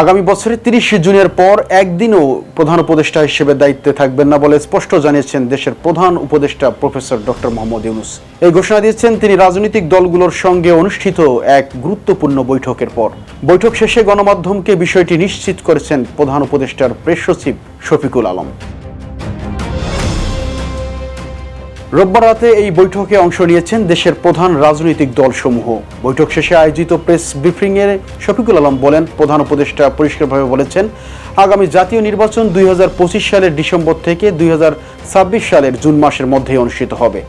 আগামী বছরের তিরিশে জুনের পর একদিনও প্রধান উপদেষ্টা হিসেবে দায়িত্বে থাকবেন না বলে স্পষ্ট জানিয়েছেন দেশের প্রধান উপদেষ্টা প্রফেসর ডক্টর মোহাম্মদ ইউনুস। এই ঘোষণা দিয়েছেন তিনি রাজনৈতিক দলগুলোর সঙ্গে অনুষ্ঠিত এক গুরুত্বপূর্ণ বৈঠকের পর। বৈঠক শেষে গণমাধ্যমকে বিষয়টি নিশ্চিত করেছেন প্রধান উপদেষ্টার প্রেস সচিব শফিকুল আলম। রোববার রাতে এই বৈঠকে অংশ নিয়েছেন দেশের প্রধান রাজনৈতিক দলসমূহ। বৈঠক শেষে আয়োজিত প্রেস ব্রিফিংয়ে শফিকুল আলম বলেন, প্রধান উপদেষ্টা পরিষ্কারভাবে বলেছেন, আগামী জাতীয় নির্বাচন দুই হাজার পঁচিশ সালের ডিসেম্বর থেকে দুই হাজার ছাব্বিশ সালের জুন মাসের মধ্যেই অনুষ্ঠিত হবে।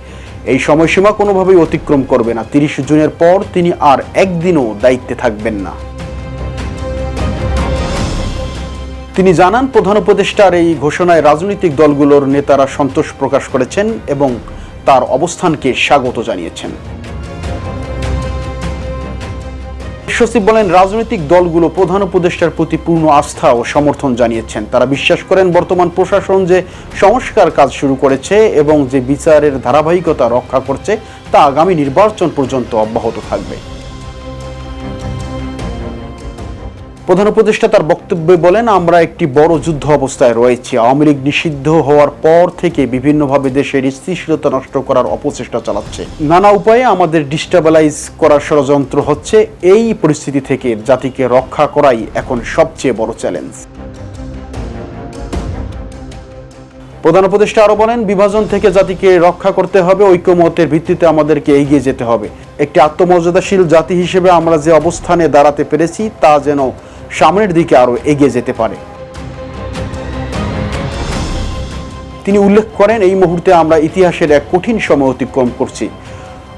এই সময়সীমা কোনোভাবেই অতিক্রম করবে না। তিরিশ জুনের পর তিনি আর একদিনও দায়িত্বে থাকবেন না। তিনি জানান, প্রধান উপদেষ্টার এই ঘোষণায় রাজনৈতিক দলগুলোর নেতারা সন্তোষ প্রকাশ করেছেন এবং তার অবস্থানকে স্বাগত জানিয়েছেন। সচিব বলেন, রাজনৈতিক দলগুলো প্রধান উপদেষ্টার প্রতি পূর্ণ আস্থা ও সমর্থন জানিয়েছেন। তারা বিশ্বাস করেন, বর্তমান প্রশাসন যে সংস্কার কাজ শুরু করেছে এবং যে বিচারের ধারাবাহিকতা রক্ষা করছে, তা আগামী নির্বাচন পর্যন্ত অব্যাহত থাকবে। প্রধান উপদেষ্টা তার বক্তব্যে বলেন, আমরা একটি বড় যুদ্ধ অবস্থায় রয়েছি। আওয়ামী লীগ নিষিদ্ধ হওয়ার পর থেকে বিভিন্নভাবে দেশের স্থিতিশীলতা নষ্ট করার অপচেষ্টা চালাচ্ছে। নানা উপায়ে আমাদের ডিস্টাবিলাইজ করার ষড়যন্ত্র হচ্ছে। এই পরিস্থিতি থেকে জাতিকে রক্ষা করাই এখন সবচেয়ে বড় চ্যালেঞ্জ। প্রধান উপদেষ্টা আরও বলেন, বিভাজন থেকে জাতিকে রক্ষা করতে হবে। ঐক্যমতের ভিত্তিতে আমাদেরকে এগিয়ে যেতে হবে। একটি আত্মমর্যাদাশীল জাতি হিসেবে আমরা যে অবস্থানে দাঁড়াতে পেরেছি, তা যেন সামনের দিকে আরও এগিয়ে যেতে পারে। তিনি উল্লেখ করেন, এই মুহূর্তে আমরা ইতিহাসের এক কঠিন সময় অতিক্রম করছি।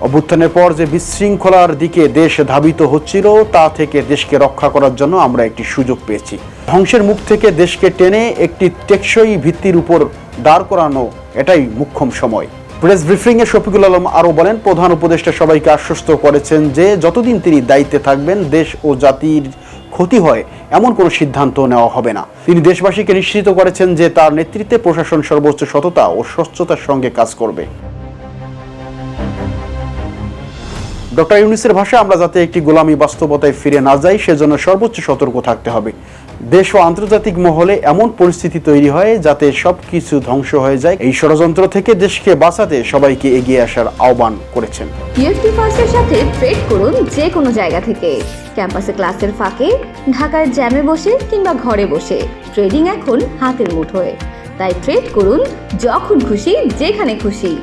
অভ্যুত্থানের পর যে বিশৃঙ্খলার দিকে দেশ ধাবিত হচ্ছিল, তা থেকে দেশকে রক্ষা করার জন্য আমরা একটি সুযোগ পেয়েছি। ধ্বংসের মুখ থেকে দেশকে টেনে একটি টেকসই ভিত্তির উপর দাঁড় করানো এটাই মুখ্যম সময়। প্রেস ব্রিফিংয়ে শফিকুল আলম আরও বলেন, প্রধান উপদেষ্টা সবাইকে আশ্বস্ত করেছেন যে যতদিন তিনি দায়িত্বে থাকবেন, দেশ ও জাতির ক্ষতি হয় এমন কোনো সিদ্ধান্ত নেওয়া হবে না। তিনি দেশবাসীকে নিশ্চিত করেছেন যে তার নেতৃত্বে প্রশাসন সর্বোচ্চ সততা ও স্বচ্ছতার সঙ্গে কাজ করবে। ডক্টর ইউনিসের ভাষায় আমরা যাতে একটি গোলামী বাস্তবতায় ফিরে না যাই, সেজন্য সর্বোচ্চ সতর্ক থাকতে হবে। দেশ ও আন্তর্জাতিক মহলে এমন পরিস্থিতি তৈরি হয় যাতে সবকিছু ধ্বংস হয়ে যায়। এই ষড়যন্ত্র থেকে দেশকে বাঁচাতে সবাইকে এগিয়ে আসার আহ্বান করেছেন। ইউএসপি ফার্স্টের সাথে ট্রেড করুন যে কোনো জায়গা থেকে। ক্যাম্পাসে ক্লাসের ফাঁকে, ঢাকার জ্যামে বসে কিংবা ঘরে বসে। ট্রেডিং এখন হাতের মুঠোয়। তাই ট্রেড করুন যখন খুশি, যেখানে খুশি।